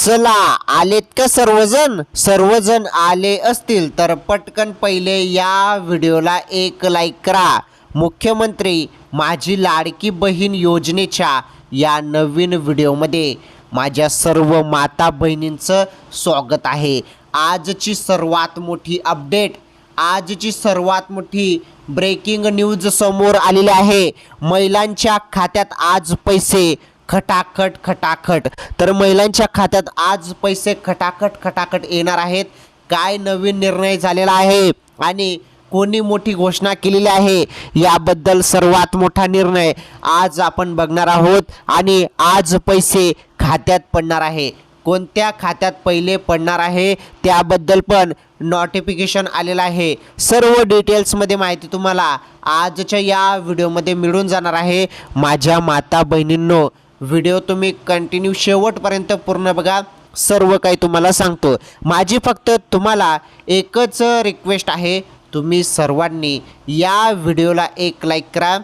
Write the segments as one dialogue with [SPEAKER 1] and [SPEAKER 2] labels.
[SPEAKER 1] चला आलेत का सर्वजण? सर्वजण आले असतील तर पटकन पहिले या व्हिडिओला एक लाईक करा. मुख्यमंत्री माझी लाडकी बहीण योजनेच्या या नवीन व्हिडिओमध्ये माझ्या सर्व माता बहिणींचं स्वागत आहे. आजची सर्वात मोठी अपडेट आजची सर्वात मोठी ब्रेकिंग न्यूज समोर आलेली आहे. महिलांच्या खात्यात आज पैसे खटाखट खटाखट. तर महिलांच्या खात्यात आज पैसे खटाखट खटाखट येणार आहेत. काय नवीन निर्णय झालेला आहे? आणि कोणी मोठी घोषणा केलेली आहे? याबद्दल सर्वात मोठा निर्णय आज आपण बघणार आहोत. आणि आज पैसे खात्यात पडणार आहे. कोणत्या खात्यात पहिले पडणार आहे? त्याबद्दल पण नोटिफिकेशन आलेलं आहे. सर्व डिटेल्समध्ये माहिती तुम्हाला आजच्या या व्हिडिओमध्ये मिळून जाणार आहे. माझ्या माता बहिणींनो व्हिडिओ तुम्ही कंटिन्यू शेवटपर्यंत पूर्ण बघा. सर्व काही तुम्हाला सांगतो. माझी फक्त तुम्हाला एकच रिक्वेस्ट आहे. तुम्ही सर्वांनी या व्हिडिओला एक लाईक करा.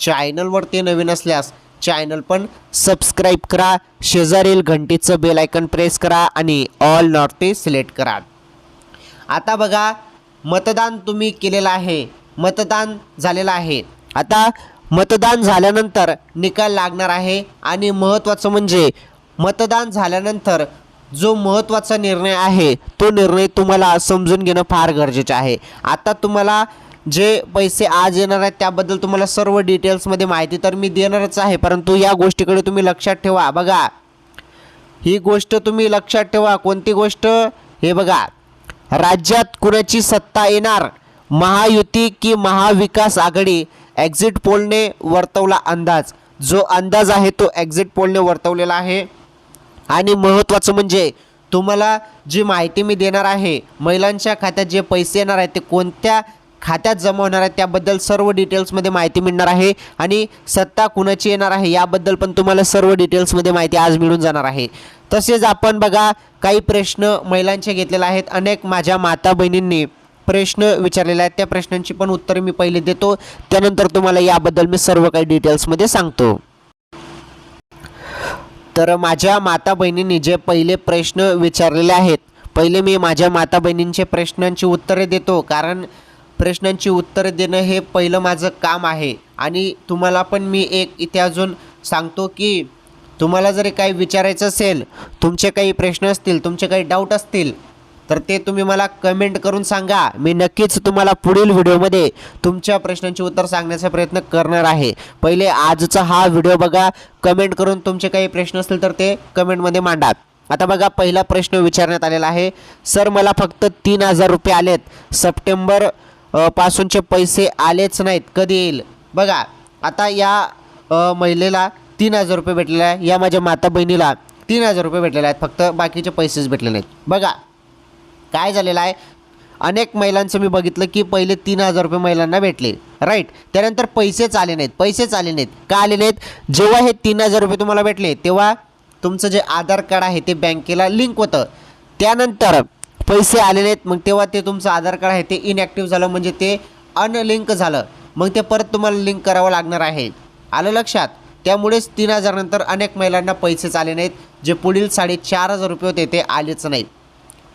[SPEAKER 1] चॅनलवरती नवीन असल्यास चॅनल पण सबस्क्राईब करा. शेजारील घंटीचं बेल आयकन प्रेस करा आणि ऑल नॉटी सिलेक्ट करा. आता बघा मतदान तुम्ही केलेलं आहे. मतदान झालेलं आहे. आता मतदान झाल्यानंतर निकाल लागणार आहे. आणि महत्त्वाचं म्हणजे मतदान झाल्यानंतर जो महत्त्वाचा निर्णय आहे तो निर्णय तुम्हाला समजून घेणं फार गरजेचं आहे. आता तुम्हाला जे पैसे आज येणार आहेत त्याबद्दल तुम्हाला सर्व डिटेल्समध्ये माहिती तर मी देणारच आहे. परंतु या गोष्टीकडे तुम्ही लक्षात ठेवा. बघा ही गोष्ट तुम्ही लक्षात ठेवा. कोणती गोष्ट? हे बघा राज्यात कुणाची सत्ता येणार? महायुती की महाविकास आघाडी? एक्झिट पोलने वर्तवला अंदाज. जो अंदाज आहे तो एक्झिट पोलने वर्तवलेला आहे. आणि महत्त्वाचं म्हणजे तुम्हाला जी माहिती मी देणार आहे महिलांच्या खात्यात जे पैसे येणार आहेत ते कोणत्या खात्यात जमा होणार आहे त्याबद्दल सर्व डिटेल्समध्ये माहिती मिळणार आहे. आणि सत्ता कुणाची येणार आहे याबद्दल पण तुम्हाला सर्व डिटेल्समध्ये माहिती आज मिळून जाणार आहे. तसेच आपण बघा काही प्रश्न महिलांचे घेतलेले आहेत. अनेक माझ्या माता बहिणींनी प्रश्न विचारलेले आहेत. त्या प्रश्नांची पण उत्तरे मी पहिले देतो. त्यानंतर तुम्हाला याबद्दल मी सर्व काही डिटेल्समध्ये सांगतो. तर माझ्या माता बहिणींनी जे पहिले प्रश्न विचारलेले आहेत पहिले मी माझ्या माता बहिणींचे प्रश्नांची उत्तरे देतो. कारण प्रश्नांची उत्तरे देणं हे पहिलं माझं काम आहे. आणि तुम्हाला पण मी एक इथे अजून सांगतो की तुम्हाला जरी काही विचारायचं असेल तुमचे काही प्रश्न असतील तुमचे काही डाऊट असतील तर ते तुम्ही मला कमेंट करून सांगा. मी नक्कीच तुम्हाला पुढील व्हिडिओमध्ये तुमच्या प्रश्नांची उत्तर सांगण्याचा प्रयत्न करणार आहे. पहिले आजचा हा व्हिडिओ बघा. कमेंट करून तुमचे काही प्रश्न असतील तर ते कमेंटमध्ये मांडा. आता बघा पहिला प्रश्न विचारण्यात आलेला आहे. सर मला फक्त तीन हजार रुपये आलेत. सप्टेंबर पासूनचे पैसे आलेच नाहीत. कधी येईल? बघा आता या महिलेला तीन हजार रुपये भेटलेले आहे या माझ्या माता बहिणीला तीन हजार रुपये भेटलेले आहेत. फक्त बाकीचे पैसेच भेटले नाहीत. बघा काय झालेलं आहे? अनेक महिलांचं मी बघितलं की पहिले तीन हजार रुपये महिलांना भेटले. राईट त्यानंतर पैसेच आले नाहीत पैसेच आले नाहीत. का आले नाहीत? जेव्हा हे तीन हजार रुपये तुम्हाला भेटले तेव्हा तुमचं जे आधार कार्ड आहे ते बँकेला लिंक होतं. त्यानंतर पैसे आले नाहीत मग तेव्हा ते तुमचं आधार कार्ड आहे ते इनॲक्टिव्ह झालं म्हणजे ते अनलिंक झालं. मग ते परत तुम्हाला लिंक करावं लागणार आहे. आलं लक्षात? त्यामुळेच तीन हजारनंतर अनेक महिलांना पैसेच आले नाहीत जे पुढील साडेचार हजार रुपये होते ते आलेच नाहीत.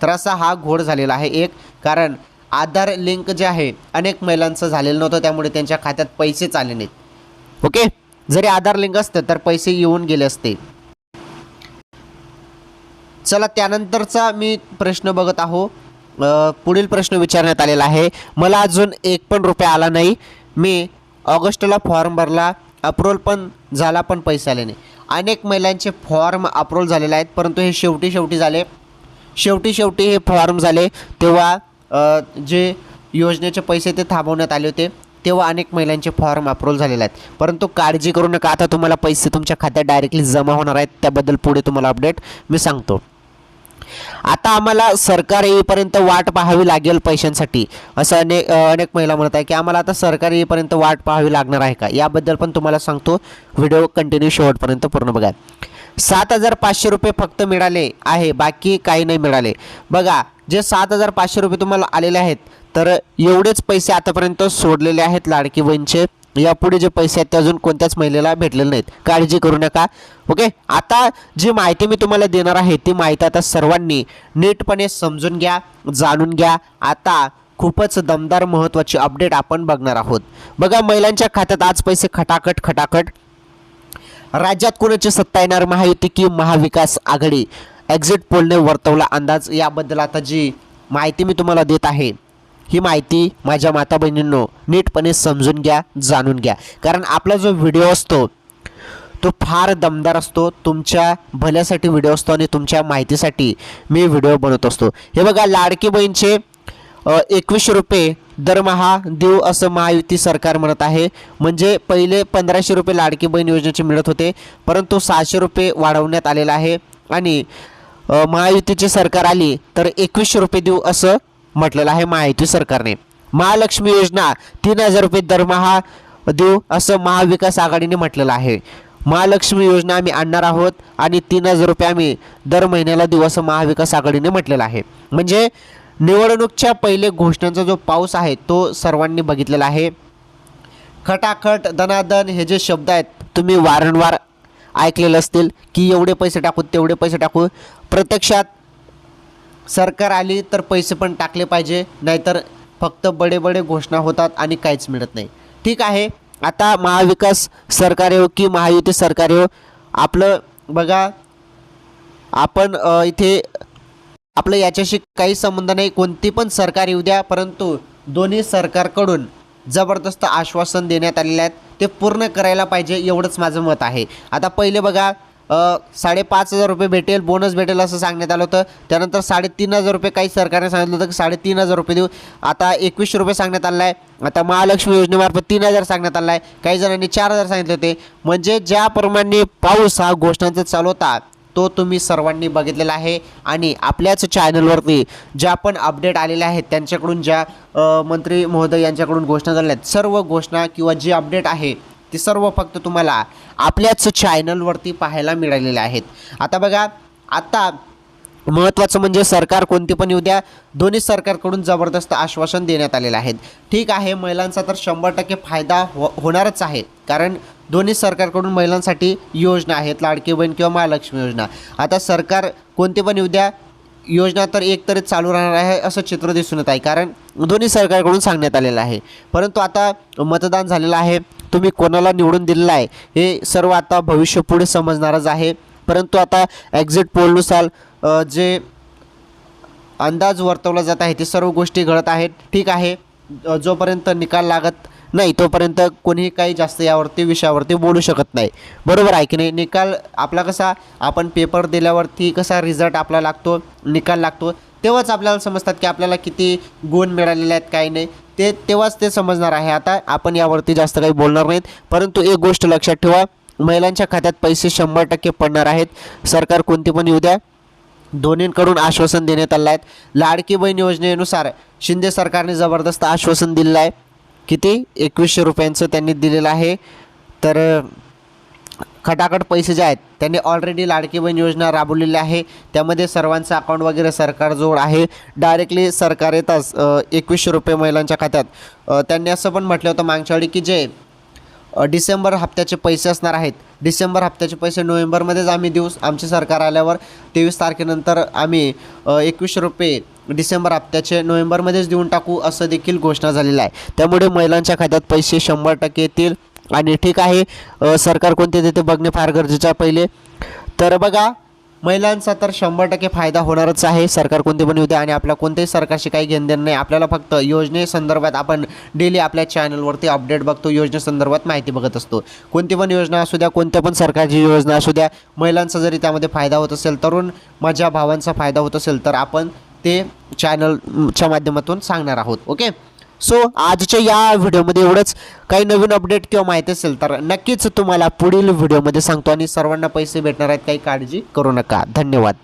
[SPEAKER 1] तर असा हा घोड झालेला आहे. एक कारण आधार लिंक जे आहे अनेक महिलांचं झालेलं नव्हतं त्यामुळे त्यांच्या खात्यात पैसेच आले नाहीत. ओके? जरी आधार लिंक असतं तर पैसे येऊन गेले असते. चला त्यानंतरचा मी प्रश्न बघत आहो. पुढील प्रश्न विचारण्यात आलेला आहे. मला अजून एक पण रुपया आला नाही. मी ऑगस्टला फॉर्म भरला अप्रूवल पण झाला पण पैसे आले नाही. अनेक महिलांचे फॉर्म अप्रूव्हल झालेले आहेत परंतु हे शेवटी शेवटी झाले. शेवटी शेवटी हे फॉर्म झाले. तेव्हा जे योजनेचे पैसे ते थांबवण्यात आले होते तेव्हा अनेक महिलांचे फॉर्म अप्रूव्ह झालेले आहेत. परंतु काळजी करू नका आता तुम्हाला पैसे तुमच्या खात्यात डायरेक्टली जमा होणार आहेत त्याबद्दल पुढे तुम्हाला अपडेट मी सांगतो. आता आम्हाला सरकार येईपर्यंत वाट पाहावी लागेल पैशांसाठी. असं अनेक अनेक महिला म्हणत आहे की आम्हाला आता सरकार येईपर्यंत वाट पाहावी लागणार आहे का? याबद्दल पण तुम्हाला सांगतो. व्हिडिओ कंटिन्यू शेवटपर्यंत पूर्ण बघा. सात हजार पाचशे रुपये फक्त मिळाले आहे बाकी काही नाही मिळाले. बघा जे सात हजार पाचशे रुपये तुम्हाला आलेले आहेत तर एवढेच पैसे आतापर्यंत सोडलेले आहेत लाडकी बहीणचे. यापुढे जे पैसे आहेत ते अजून कोणत्याच महिलेला भेटलेले नाहीत. काळजी करू नका ओके? आता जी माहिती मी तुम्हाला देणार आहे ती माहिती आता सर्वांनी नीटपणे समजून घ्या जाणून घ्या. आता खूपच दमदार महत्त्वाची अपडेट आपण बघणार आहोत. बघा महिलांच्या खात्यात आज पैसे खटाखट खटाखट राज्यात कोणाची सत्ता येणार? महायुती की महाविकास आघाडी? एक्झिट पोलने वर्तवला अंदाज. याबद्दल आता जी माहिती मी तुम्हाला देत आहे ही माहिती माझ्या माता बहिणींनो नीटपणे समजून घ्या जाणून घ्या. कारण आपला जो व्हिडिओ असतो तो फार दमदार असतो. तुमच्या भल्यासाठी व्हिडिओ असतो आणि तुमच्या माहितीसाठी मी व्हिडिओ बनवत असतो. हे बघा लाडकी बहीणचे एकवीसशे रुपये दरमहा देऊ असं महायुती सरकार म्हणत आहे. म्हणजे पहिले पंधराशे रुपये लाडकी बहीण योजनेचे मिळत होते. परंतु सहाशे रुपये वाढवण्यात आलेलं आहे. आणि महायुतीची सरकार आली तर एकवीसशे रुपये देऊ असं म्हटलेलं आहे महायुती सरकारने. महालक्ष्मी योजना तीन हजार रुपये दरमहा देऊ असं महाविकास आघाडीने म्हटलेलं आहे. महालक्ष्मी योजना आम्ही आणणार आहोत आणि तीन हजार रुपये आम्ही दर महिन्याला देऊ असं महाविकास आघाडीने म्हटलेलं आहे. म्हणजे निवडणूकच्या पहिले घोषणांचा जो पाऊस आहे तो सर्वांनी बघितलेला आहे. खटाखट दनादन हे जे शब्द आहेत तुम्ही वारंवार ऐकलेले असतील की एवढे पैसे टाकू तेवढे पैसे टाकू. प्रत्यक्षात सरकार आली तर पैसे पण टाकले पाहिजे नाहीतर फक्त बडे बडे घोषणा होतात आणि काहीच मिळत नाही. ठीक आहे आता महाविकास सरकार येऊ की महायुती सरकार येऊ? आपलं बघा आपण इथे आपलं याच्याशी काही संबंध नाही कोणती पण सरकार येऊ द्या परंतु दोन्ही सरकारकडून जबरदस्त आश्वासन देण्यात आलेले आहेत. ते पूर्ण करायला पाहिजे एवढंच माझं मत आहे. आता पहिले बघा साडेपाच हजार रुपये भेटेल बोनस भेटेल असं सांगण्यात आलं होतं. त्यानंतर साडेतीन हजार रुपये काही सरकारने सांगितलं होतं की साडेतीन हजार रुपये देऊ. आता एकवीसशे रुपये सांगण्यात आलं आहे. आता महालक्ष्मी योजनेमार्फत तीन हजार सांगण्यात आलं आहे. काही जणांनी चार हजार सांगितले होते. म्हणजे ज्याप्रमाणे पाऊस हा घोषणांचा चालू होता तो तुम्ही सर्वांनी बघितलेला आहे. आणि आपल्याच चॅनलवरती ज्या पण अपडेट आलेल्या आहेत त्यांच्याकडून ज्या मंत्री महोदय यांच्याकडून घोषणा झाल्या आहेत सर्व घोषणा किंवा जी अपडेट आहे ती सर्व फक्त तुम्हाला आपल्याच चॅनलवरती पाहायला मिळालेले आहेत. आता बघा आता महत्त्वाचं म्हणजे सरकार कोणती पण येऊ द्या दोन्ही सरकारकडून जबरदस्त आश्वासन देण्यात आलेलं आहे. ठीक आहे महिलांचा तर शंभर टक्के फायदा हो होणारच आहे. कारण दोन्ही सरकारकडून महिलांसाठी योजना आहेत लाडकी बहीण किंवा महालक्ष्मी योजना. आता सरकार कोणती पण येऊ द्या योजना तर एक तरी चालू राहणार आहे असं चित्र दिसून येत आहे. कारण दोन्ही सरकारकडून सांगण्यात आलेलं आहे. परंतु आता मतदान झालेलं आहे. तुम्ही कोणाला निवडून दिलेलं आहे हे सर्व आता भविष्य पुढे समजणारच आहे. परंतु आता एक्झिट पोलनुसार जे अंदाज वर्तवला जात आहे ते सर्व गोष्टी घडत आहेत. ठीक आहे. जोपर्यंत निकाल लागत नाही तोपर्यंत कोणीही काही जास्त यावरती विषयावरती बोलू शकत नाही. बरोबर आहे की नाही? निकाल आपला कसा आपण पेपर दिल्यावरती कसा रिझल्ट आपला लागतो निकाल लागतो तेव्हाच आपल्याला समजतात की आपल्याला किती गुण मिळालेले आहेत काही नाही. ते तेव्हाच ते समजणार आहे. आता आपण यावरती जास्त काही बोलणार नाहीत परंतु एक गोष्ट लक्षात ठेवा. महिलांच्या खात्यात पैसे शंभर टक्के पडणार आहेत. सरकार कोणती पण येऊ द्या. दोन्हींकडून आश्वासन देण्यात आलं आहे. लाडकी बहीण योजनेनुसार शिंदे सरकारने जबरदस्त आश्वासन दिलं आहे. किती? एकवीसशे रुपयांचं त्यांनी दिलेलं आहे. तर खटाखट पैसे जे आहेत त्यांनी ऑलरेडी लाडकी बहीण योजना राबवलेली आहे. त्यामध्ये सर्वांचं अकाउंट वगैरे सरकारजवळ आहे. डायरेक्टली सरकार येताच एकवीसशे रुपये महिलांच्या खात्यात. त्यांनी असं पण म्हटलं होतं मागच्या वेळी की जे डिसेंबर हप्त्याचे पैसे असणार आहेत. डिसेंबर हप्त्याचे पैसे नोव्हेंबरमध्येच आम्ही देऊ. आमचे सरकार आल्यावर तेवीस तारखेनंतर आम्ही एकवीस रुपये डिसेंबर हप्त्याचे नोव्हेंबरमध्येच देऊन टाकू असं देखील घोषणा झालेली आहे त्यामुळे महिलांच्या खात्यात पैसे शंभर टक्के येतील. आणि ठीक आहे सरकार कोणते देते बघणे फार गरजेचं आहे पहिले. तर बघा महिलांचा तर शंभर टक्के फायदा होणारच आहे. सरकार कोणते पण येऊ द्या आणि आपल्या कोणत्याही सरकारशी काही घेणदेण नाही. आपल्याला फक्त योजनेसंदर्भात आपण डेली आपल्या चॅनलवरती अपडेट बघतो योजनेसंदर्भात माहिती बघत असतो. कोणती पण योजना असू द्या कोणत्या पण सरकारची योजना असू द्या महिलांचा जरी त्यामध्ये फायदा होत असेल तरुण माझ्या भावांचा फायदा होत असेल तर आपण ते चॅनलच्या माध्यमातून सांगणार आहोत. ओके सो आजच्या या व्हिडिओमध्ये एवढंच. काही नवीन अपडेट किंवा माहिती असेल तर नक्कीच तुम्हाला पुढील व्हिडिओमध्ये सांगतो आणि सर्वांना पैसे भेटणार आहेत काही काळजी करू नका. धन्यवाद.